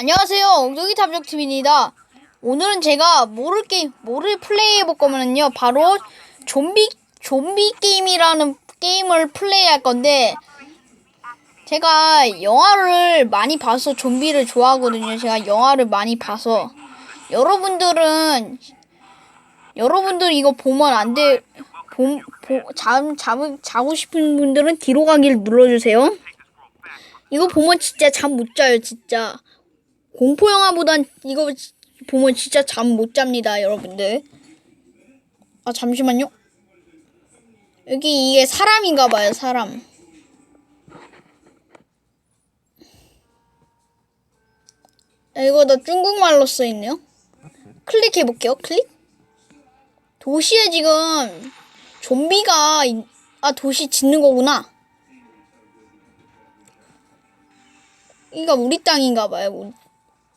안녕하세요. 엉덩이 탐정팀입니다. 오늘은 제가 뭐를 게임, 뭐를 플레이 해 볼 거면요. 바로 좀비, 좀비 게임이라는 게임을 플레이 할 건데, 제가 영화를 많이 봐서 좀비를 좋아하거든요. 제가 영화를 많이 봐서. 여러분들은, 여러분들 이거 보면 안 돼, 보, 보, 자, 자, 자고 싶은 분들은 뒤로 가기를 눌러주세요. 이거 보면 진짜 잠 못 자요, 진짜. 공포 영화보단 이거 지- 보면 진짜 잠 못 잡니다, 여러분들. 아, 잠시만요. 여기 이게 사람인가 봐요, 사람. 아, 이거 다 중국말로 써 있네요. 클릭해 볼게요. 클릭. 도시에 지금 좀비가 있- 아, 도시 짓는 거구나. 여기가 우리 땅인가 봐요.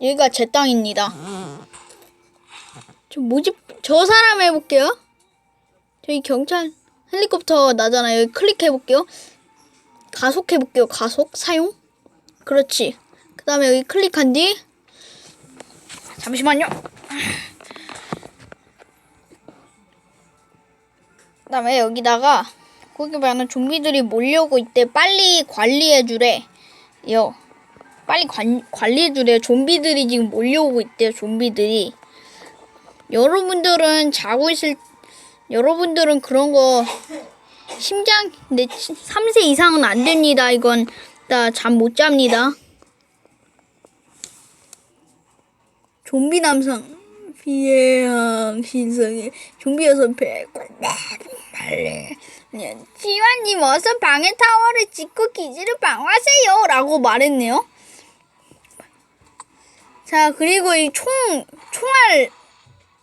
여기가 제 땅입니다. 저 모집 저 사람 해볼게요. 저기 경찰 헬리콥터 나잖아요. 여기 클릭해 볼게요. 가속해 볼게요. 가속 사용. 그렇지. 그 다음에 여기 클릭한 뒤 잠시만요. 그 다음에 여기다가 거기 많은 좀비들이 몰려오고 있대. 빨리 관리해 주래. 요. 빨리 관, 관리해주래요. 좀비들이 지금 몰려오고 있대요. 좀비들이. 여러분들은 자고 있을 여러분들은 그런 거 심장 내 3세 이상은 안 됩니다. 이건 나 잠 못 잡니다. 좀비 남성 비해양 신성의 좀비 여섯 배 말래 지환님 어서 방해 타워를 짓고 기지를 방어하세요 라고 말했네요. 자, 그리고 이 총, 총알,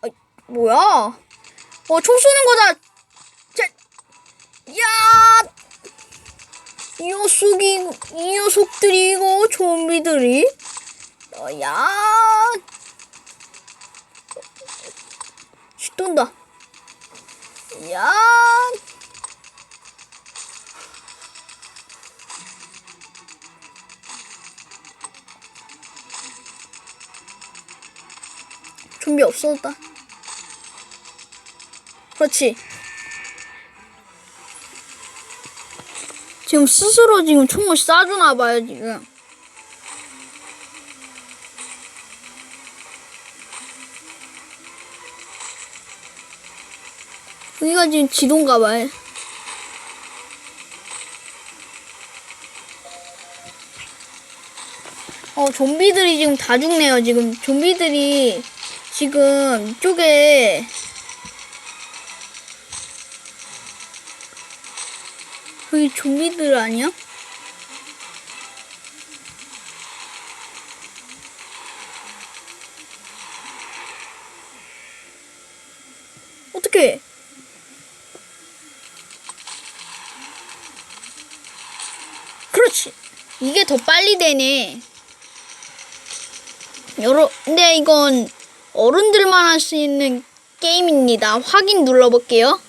어, 뭐야? 어, 총 쏘는 거다! 자, 야! 이 녀석이, 이 녀석들이, 이거, 좀비들이. 어, 야! 쉿, 돈다. 야! 좀비 없어졌다. 그렇지. 지금 스스로 지금 총을 쏴주나 봐요, 지금. 여기가 지금 지도인가 봐요. 어, 좀비들이 지금 다 죽네요, 지금. 좀비들이 지금 이쪽에 여기 좀비들 아니야? 어떻게? 그렇지. 이게 더 빨리 되네. 여러, 근데 이건 어른들만 할 수 있는 게임입니다. 확인 눌러볼게요.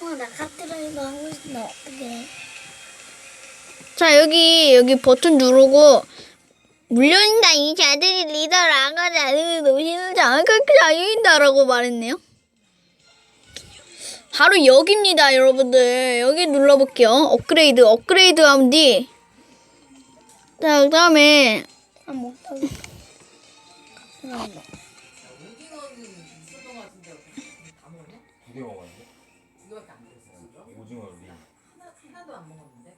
어, 나 카트라이더 하고 싶나 어떡해. 자, 여기, 여기 버튼 누르고, 물론이다. 이 자들이 리더를 안 가지 않으면 노신을 장악하게 자유인다 라고 말했네요. 바로 여기입니다, 여러분들. 여기 눌러볼게요. 업그레이드, 업그레이드 하면 뒤. 자, 그 다음에, 아, 못 하겠다. 두개 먹었는데? 오징어 리 하나도 안 먹었는데.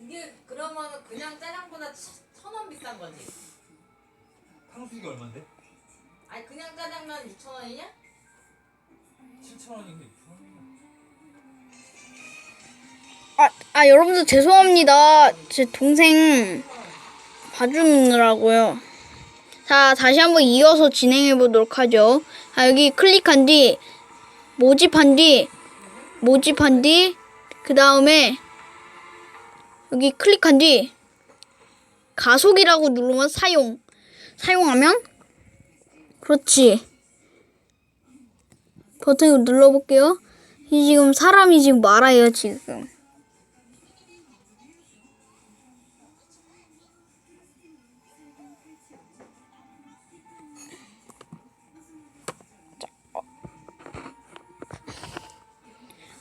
이게 그러면 그냥 짜장보다 천원 비싼 거지. 탕수육이 얼만데? 아니 그냥 짜장면 6천 원이냐? 7천 원인데 6천 원이야 아, 아, 여러분들 죄송합니다. 제 동생 봐주느라고요. 자, 다시 한번 이어서 진행해 보도록 하죠. 아, 여기 클릭한 뒤, 모집한 뒤, 모집한 뒤, 그 다음에 여기 클릭한 뒤, 가속이라고 누르면 사용. 사용하면, 그렇지. 버튼을 눌러볼게요. 이 지금 사람이 지금 말아요 지금.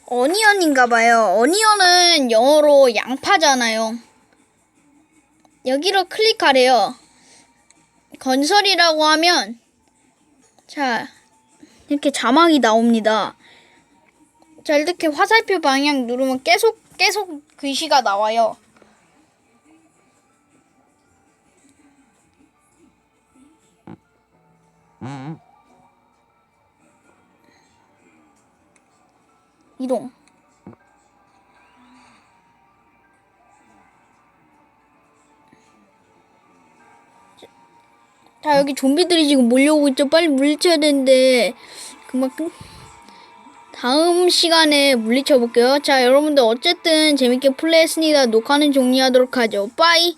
어니언인가 봐요. 어니언은 영어로 양파잖아요. 여기로 클릭하래요. 건설이라고 하면 자 이렇게 자막이 나옵니다. 자 이렇게 화살표 방향 누르면 계속 계속 글씨가 나와요. 이동. 자 여기 좀비들이 지금 몰려오고 있죠. 빨리 물리쳐야 되는데 그만큼 다음 시간에 물리쳐 볼게요. 자 여러분들 어쨌든 재밌게 플레이했으니까 녹화는 종료하도록 하죠. 빠이.